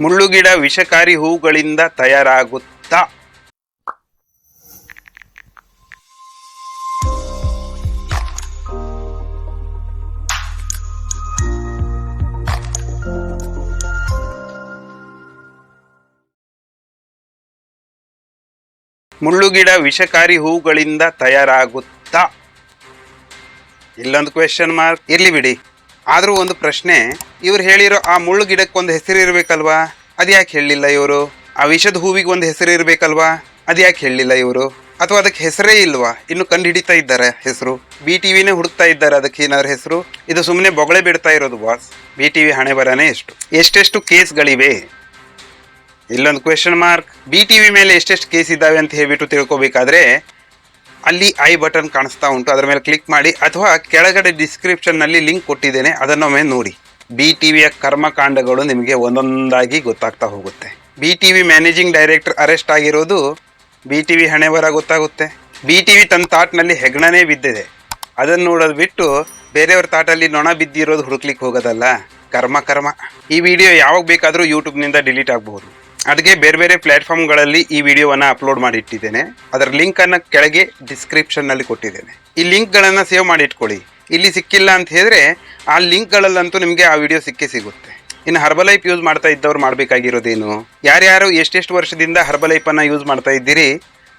ಮುಳ್ಳುಗಿಡ ವಿಷಕಾರಿ ಹೂಗಳಿಂದ ತಯಾರಾಗುತ್ತಾ? ಮುಳ್ಳುಗಿಡ ವಿಷಕಾರಿ ಹೂಗಳಿಂದ ತಯಾರಾಗುತ್ತಾ? ಇಲ್ಲೊಂದು ಕ್ವೆಶನ್ ಮಾರ್ಕ್ ಇರ್ಲಿ ಬಿಡಿ. ಆದರೂ ಒಂದು ಪ್ರಶ್ನೆ, ಇವ್ರು ಹೇಳಿರೋ ಆ ಮುಳ್ಳು ಗಿಡಕ್ಕೆ ಒಂದು ಹೆಸರು ಇರಬೇಕಲ್ವಾ? ಅದ್ಯಾಕೆ ಹೇಳಲಿಲ್ಲ ಇವರು? ಆ ವಿಷದ ಹೂವಿಗೆ ಒಂದು ಹೆಸರು ಇರಬೇಕಲ್ವಾ? ಅದ್ಯಾಕೆ ಹೇಳಲಿಲ್ಲ ಇವರು? ಅಥವಾ ಅದಕ್ಕೆ ಹೆಸರೇ ಇಲ್ವಾ? ಇನ್ನು ಕಂಡು ಹಿಡಿತಾ ಇದ್ದಾರೆ ಹೆಸರು. ಬಿ ಟಿ ವಿನೇ ಹುಡುಕ್ತಾ ಇದ್ದಾರೆ ಅದಕ್ಕೆ ಏನಾದ್ರು ಹೆಸರು? ಇದು ಸುಮ್ಮನೆ ಬೊಗಳೆ ಬಿಡ್ತಾ ಇರೋದು, ಬಾಸ್. ಬಿ ಟಿ ವಿ ಹಣೆ ಬರನೇ ಎಷ್ಟು? ಎಷ್ಟೆಷ್ಟು ಕೇಸ್ಗಳಿವೆ? ಇಲ್ಲೊಂದು question mark B T V ಮೇಲೆ ಎಷ್ಟೆಷ್ಟು ಕೇಸ್ ಇದ್ದಾವೆ ಅಂತ ಹೇಳ್ಬಿಟ್ಟು ತಿಳ್ಕೊಬೇಕಾದ್ರೆ ಅಲ್ಲಿ ಐ ಬಟನ್ ಕಾಣಿಸ್ತಾ ಉಂಟು. ಅದರ ಮೇಲೆ ಕ್ಲಿಕ್ ಮಾಡಿ ಅಥವಾ ಕೆಳಗಡೆ ಡಿಸ್ಕ್ರಿಪ್ಷನ್ನಲ್ಲಿ ಲಿಂಕ್ ಕೊಟ್ಟಿದ್ದೇನೆ. ಅದನ್ನೊಮ್ಮೆ ನೋಡಿ. ಬಿ ಟಿ ವಿಯ ಕರ್ಮಕಾಂಡಗಳು ನಿಮಗೆ ಒಂದೊಂದಾಗಿ ಗೊತ್ತಾಗ್ತಾ ಹೋಗುತ್ತೆ. B T V managing director arrest ಆಗಿರೋದು ಬಿ ಟಿ ವಿ ಹಣೆವರ ಗೊತ್ತಾಗುತ್ತೆ. ಬಿ ಟಿ ವಿ ತನ್ನ ತಾಟ್ನಲ್ಲಿ ಹೆಗ್ಣನೇ ಬಿದ್ದಿದೆ. ಅದನ್ನು ನೋಡೋದು ಬಿಟ್ಟು ಬೇರೆಯವ್ರ ತಾಟಲ್ಲಿ ನೊಣ ಬಿದ್ದಿರೋದು ಹುಡುಕ್ಲಿಕ್ಕೆ ಹೋಗೋದಲ್ಲ. ಕರ್ಮ ಕರ್ಮ. ಈ ವಿಡಿಯೋ ಯಾವಾಗ ಬೇಕಾದರೂ ಯೂಟ್ಯೂಬ್ನಿಂದ ಡಿಲೀಟ್ ಆಗಬಹುದು. ಅದಕ್ಕೆ ಬೇರೆ ಬೇರೆ ಪ್ಲಾಟ್ಫಾರ್ಮ್ಗಳಲ್ಲಿ ಈ ವಿಡಿಯೋವನ್ನು ಅಪ್ಲೋಡ್ ಮಾಡಿ ಇಟ್ಟಿದ್ದೇನೆ ಅದರ ಲಿಂಕನ್ನು ಕೆಳಗೆ ಡಿಸ್ಕ್ರಿಪ್ಷನ್ನಲ್ಲಿ ಕೊಟ್ಟಿದ್ದೇನೆ. ಈ ಲಿಂಕ್ಗಳನ್ನು ಸೇವ್ ಮಾಡಿ ಇಟ್ಕೊಳ್ಳಿ ಇಲ್ಲಿ ಸಿಕ್ಕಿಲ್ಲ ಅಂತ ಹೇಳಿದ್ರೆ ಆ ಲಿಂಕ್ಗಳಲ್ಲಂತೂ ನಿಮಗೆ ಆ ವಿಡಿಯೋ ಸಿಕ್ಕೇ ಸಿಗುತ್ತೆ. ಇನ್ನು ಹರ್ಬಲೈಫ್ ಯೂಸ್ ಮಾಡ್ತಾ ಇದ್ದವ್ರು ಮಾಡಬೇಕಾಗಿರೋದೇನು? ಯಾರ್ಯಾರು ಎಷ್ಟೆಷ್ಟು ವರ್ಷದಿಂದ ಹರ್ಬಲೈಫನ್ನು ಯೂಸ್ ಮಾಡ್ತಾ ಇದ್ದೀರಿ?